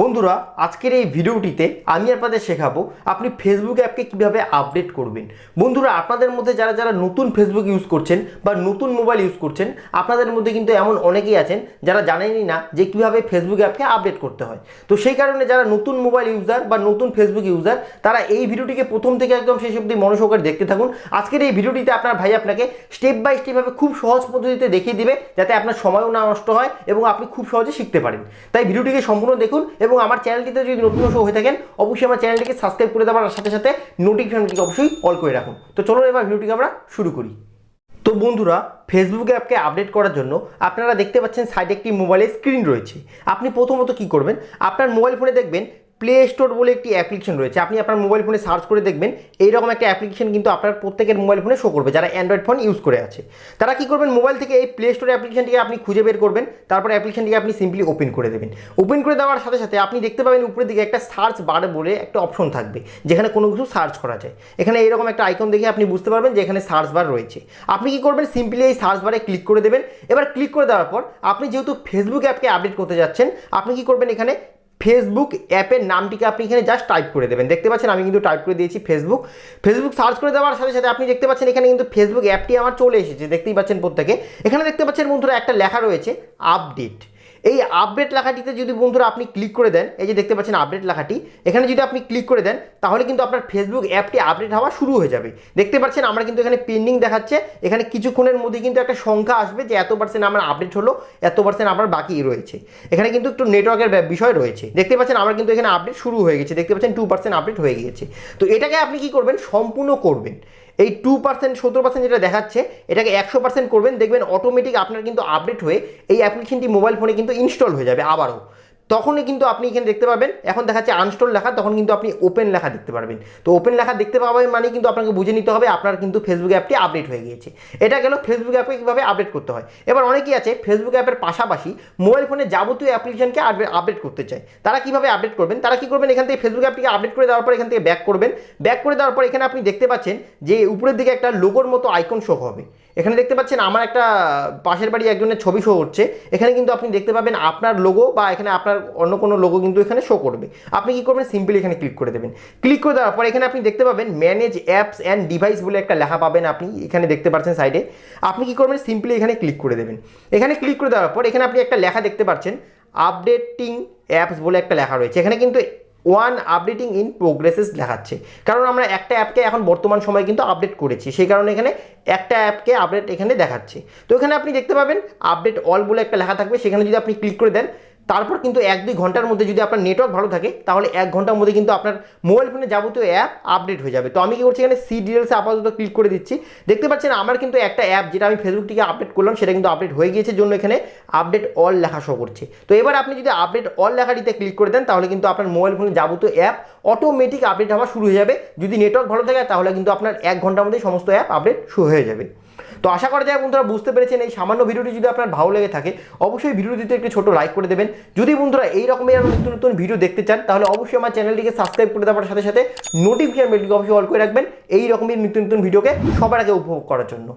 বন্ধুরা, আজকের এই ভিডিওটিতে আমি আপনাদের শেখাবো আপনি ফেসবুক অ্যাপকে কীভাবে আপডেট করবেন। বন্ধুরা, আপনাদের মধ্যে যারা যারা নতুন ফেসবুক ইউজ করছেন বা নতুন মোবাইল ইউজ করছেন, আপনাদের মধ্যে কিন্তু এমন অনেকেই আছেন যারা জানেনই না যে কীভাবে ফেসবুক অ্যাপকে আপডেট করতে হয়। তো সেই কারণে যারা নতুন মোবাইল ইউজার বা নতুন ফেসবুক ইউজার তারা এই ভিডিওটিকে প্রথম থেকে একদম শেষ অবধি মনোসহকারে দেখতে থাকুন। আজকের এই ভিডিওটিতে আপনার ভাই আপনাকে স্টেপ বাই স্টেপভাবে খুব সহজ পদ্ধতিতে দেখিয়ে দিবে, যাতে আপনার সময়ও না নষ্ট হয় এবং আপনি খুব সহজে শিখতে পারেন। তাই ভিডিওটিকে সম্পূর্ণ দেখুন এবং আমার চ্যানেলটিতে যদি নতুন শো হয়ে থাকেন, অবশ্যই আমার চ্যানেলটিকে সাবস্ক্রাইব করে দেওয়ার সাথে সাথে নোটিফিকেশনটিকে অবশ্যই অল করে রাখুন। তো চলুন এবার ভিডিওটিকে আমরা শুরু করি। তো বন্ধুরা ফেসবুক অ্যাপকে আপডেট করার জন্য আপনারা দেখতে পাচ্ছেন সাইডে একটি মোবাইলের স্ক্রিন রয়েছে। আপনি প্রথমত কি করবেন? আপনার মোবাইল ফোনে দেখবেন প্লে স্টোর বলে একটি অ্যাপ্লিকেশন রয়েছে। আপনি আপনার মোবাইল ফোনে সার্চ করে দেখবেন, এইরকম একটা অ্যাপ্লিকেশন কিন্তু আপনার প্রত্যেকের মোবাইল ফোনে শো করবে, যারা অ্যান্ড্রয়েড ফোন ইউজ করে আছে। তারা কি করবেন মোবাইল থেকে এই প্লে স্টোর অ্যাপ্লিকেশনটিকে আপনি খুঁজে বের করবেন, তারপর অ্যাপ্লিকেশনটিকে আপনি সিম্পলি ওপেন করে দেবেন। ওপেন করে দেওয়ার সাথে সাথে আপনি দেখতে পাবেন উপরের দিকে একটা সার্চ বার বলে একটা অপশন থাকবে, যেখানে কোনো কিছু সার্চ করা যায়। এখানে এইরকম একটা আইকন দেখে আপনি বুঝতে পারবেন যে এখানে সার্চ বার রয়েছে। আপনি কি করবেন সিম্পলি এই সার্চ বারে ক্লিক করে দেবেন। এবার ক্লিক করে দেওয়ার পর আপনি যেহেতু ফেসবুক অ্যাপকে আপডেট করতে যাচ্ছেন, আপনি কি করবেন এখানে ফেসবুক অ্যাপের নামটিকে আপনি এখানে জাস্ট টাইপ করে দেবেন। দেখতে পাচ্ছেন আমি কিন্তু টাইপ করে দিয়েছি ফেসবুক ফেসবুক সার্চ করে দেওয়ার সাথে সাথে আপনি দেখতে পাচ্ছেন এখানে কিন্তু ফেসবুক অ্যাপটি আমার চলে এসেছে। দেখতেই পাচ্ছেন প্রত্যেকে। এখানে দেখতে পাচ্ছেন বন্ধুরা একটা লেখা রয়েছে আপডেট এই আপডেট লেখাটিতে যদি বন্ধুরা আপনি ক্লিক করে দেন, এই যে দেখতে পাচ্ছেন আপডেট লেখাটি, এখানে যদি আপনি ক্লিক করে দেন, তাহলে কিন্তু আপনার ফেসবুক অ্যাপটি আপডেট হওয়া শুরু হয়ে যাবে। দেখতে পাচ্ছেন আমরা কিন্তু এখানে পেন্ডিং দেখাচ্ছে, এখানে কিছুক্ষণের মধ্যে কিন্তু একটা সংখ্যা আসবে যে এত পার্সেন্ট আমার আপডেট হলো, এত পার্সেন্ট আমার বাকি রয়েছে। এখানে কিন্তু একটু নেটওয়ার্কের বিষয় রয়েছে। দেখতে পাচ্ছেন আমার কিন্তু এখানে আপডেট শুরু হয়ে গেছে, দেখতে পাচ্ছেন টু পার্সেন্ট আপডেট হয়ে গিয়েছে। তো এটাকে আপনি কি করবেন? সম্পূর্ণ করবেন। এই টু পার্সেন্ট সতেরো পার্সেন্ট যেটা দেখাচ্ছে, এটাকে একশো পার্সেন্ট করবেন, দেখবেন অটোমেটিক আপনার কিন্তু আপডেট হয়ে এই অ্যাপ্লিকেশনটি মোবাইল ফোনে কিন্তু ইনস্টল হয়ে যাবে আবারও। তখনই কিন্তু আপনি এখানে দেখতে পাবেন, এখন দেখাচ্ছে আনস্টল লেখা, তখন কিন্তু আপনি ওপেন লেখা দেখতে পারবেন। তো ওপেন লেখা দেখতে পাবেন মানে কিন্তু আপনাকে বুঝে নিতে হবে, আপনার কিন্তু ফেসবুক অ্যাপটি আপডেট হয়ে গিয়েছে। এটা গেল ফেসবুক অ্যাপে কীভাবে আপডেট করতে হয়? এবার অনেকেই আছে ফেসবুক অ্যাপের পাশাপাশি মোবাইল ফোনে যাবতীয় অ্যাপ্লিকেশনকে আপডেট করতে চায়। তারা কীভাবে আপডেট করবেন? তারা কী করবেন? এখান থেকে ফেসবুক অ্যাপটিকে আপডেট করে দেওয়ার পর এখান থেকে ব্যাক করবেন। ব্যাক করে দেওয়ার পর এখানে আপনি দেখতে পাচ্ছেন যে উপরের দিকে একটা লোগোর মতো আইকন শো হবে। এখানে দেখতে পাচ্ছেন আমার একটা পাশের বাড়ি একজনের ছবি শো হচ্ছে। এখানে কিন্তু আপনি দেখতে পাবেন আপনার লোগো বা এখানে আপনার অন্য কোনো লোগো কিন্তু এখানে শো করবে। আপনি কি করবেন? সিম্পলি এখানে ক্লিক করে দেবেন। ক্লিক করে দেওয়ার পর এখানে আপনি দেখতে পাবেন ম্যানেজ অ্যাপস অ্যান্ড ডিভাইস বলে একটা লেখা পাবেন আপনি এখানে দেখতে পাচ্ছেন সাইডে আপনি কি করবেন? সিম্পলি এখানে ক্লিক করে দেবেন। এখানে ক্লিক করে দেওয়ার পর এখানে আপনি একটা লেখা দেখতে পাচ্ছেন আপডেটিং অ্যাপস বলে একটা লেখা রয়েছে। এখানে কিন্তু ওয়ান আপডেটিং ইন প্রোগ্রেসেস দেখাচ্ছে। কারণ আমরা একটা অ্যাপকে এখন বর্তমান সময়ে কিন্তু আপডেট করেছি। সেই কারণে এখানে একটা অ্যাপকে আপডেট এখানে দেখাচ্ছে। তো এখানে আপনি দেখতে পাবেন আপডেট অল বলে একটা লেখা থাকবে। সেখানে যদি আপনি ক্লিক করে দেন তারপর কিন্তু এক দুই ঘণ্টার মধ্যে যদি আপনার নেটওয়ার্ক ভালো থাকে, তাহলে এক ঘণ্টার মধ্যে কিন্তু আপনার মোবাইল ফোনে যাবতীয় অ্যাপ আপডেট হয়ে যাবে। তো আমি কি করছি এখানে সি ডিটেলসে আপাতত ক্লিক করে দিচ্ছি। দেখতে পাচ্ছেন আমার কিন্তু একটা অ্যাপ যেটা আমি ফেসবুক থেকে আপডেট করলাম, সেটা কিন্তু আপডেট হয়ে গিয়েছে, জন্য এখানে আপডেট অল লেখা শো করছে। তো এবার আপনি যদি আপডেট অল লেখাটিতে ক্লিক করে দেন, তাহলে কিন্তু আপনার মোবাইল ফোনে যাবতীয় অ্যাপ অটোমেটিক আপডেট হওয়া শুরু হয়ে যাবে। যদি নেটওয়ার্ক ভালো থাকে, তাহলে কিন্তু আপনার এক ঘণ্টার মধ্যে সমস্ত অ্যাপ আপডেট শুরু হয়ে যাবে। তো আশা করা যায় বন্ধুরা বুঝতে পেরেছেন, এই সামান্য ভিডিওটি যদি আপনার ভালো লেগে থাকে, অবশ্যই ভিডিওটিতে একটি ছোট লাইক করে দেবেন। যদি বন্ধুরা এই রকমের আরও নতুন নতুন ভিডিও দেখতে চান, তাহলে অবশ্যই আমার চ্যানেলটিকে সাবস্ক্রাইব করে দেওয়ার সাথে সাথে নোটিফিকেশন বেলটিকে অবশ্যই অল করে রাখবেন, এই রকমের নতুন নতুন ভিডিওকে সবার আগে উপভোগ করার জন্য।